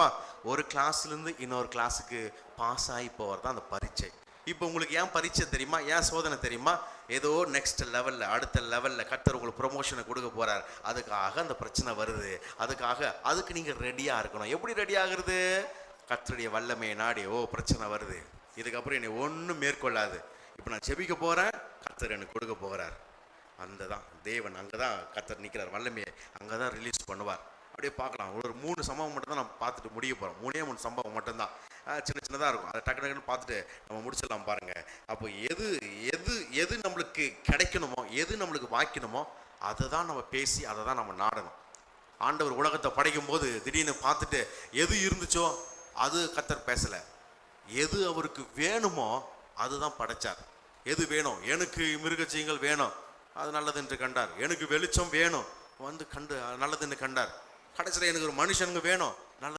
தெரியுமா ஒரு கிளாஸ்லேருந்து இன்னொரு கிளாஸுக்கு பாஸ் ஆகி போகிறது தான் அந்த பரீட்சை. இப்போ உங்களுக்கு ஏன் பரீட்சை தெரியுமா? ஏன் சோதனை தெரியுமா? ஏதோ நெக்ஸ்ட் லெவலில் அடுத்த லெவலில் கர்த்தர் உங்களுக்கு ப்ரொமோஷனை கொடுக்க போகிறார் அதுக்காக அந்த பிரச்சனை வருது. அதுக்காக அதுக்கு நீங்கள் ரெடியாக இருக்கணும். எப்படி ரெடி ஆகுறது? கத்தருடைய வல்லமையை நாடி ஓ பிரச்சனை வருது. இதுக்கப்புறம் என்னை ஒன்றும் மேற்கொள்ளாது. இப்போ நான் செபிக்க போகிறேன் கத்தர் எனக்கு கொடுக்க போகிறார் அந்த தான் தேவன் அங்கே தான் கத்தர் நிற்கிறார் வல்லமையை அங்கே தான் ரிலீஸ் பண்ணுவார். அப்படியே பார்க்கலாம். ஒரு மூணு சம்பவம் மட்டும் தான் நம்ம பார்த்துட்டு முடிய போகிறோம் மூணே மூணு சம்பவம் மட்டும்தான். சின்ன சின்னதாக இருக்கும். அதை டக்கு டக்குன்னு பார்த்துட்டு நம்ம முடிச்சிடலாம் பாருங்கள் அப்போ எது எது எது நம்மளுக்கு கிடைக்கணுமோ எது நம்மளுக்கு வாய்க்கணுமோ அதை தான் நம்ம பேசி அதை தான் நம்ம நாடணும். ஆண்டவர் உலகத்தை படைக்கும் போது திடீர்னு பார்த்துட்டு எது இருந்துச்சோ அது கத்தர் பேசலை. எது அவருக்கு வேணுமோ அதுதான் படைச்சார். எது வேணும்? எனக்கு மிருகச்சீங்கள் வேணும். அது நல்லது என்று கண்டார். எனக்கு வெளிச்சம் வேணும். வந்து கண்டு நல்லதுன்னு கண்டார். கடைசியில் எனக்கு ஒரு மனுஷனுங்க வேணும்.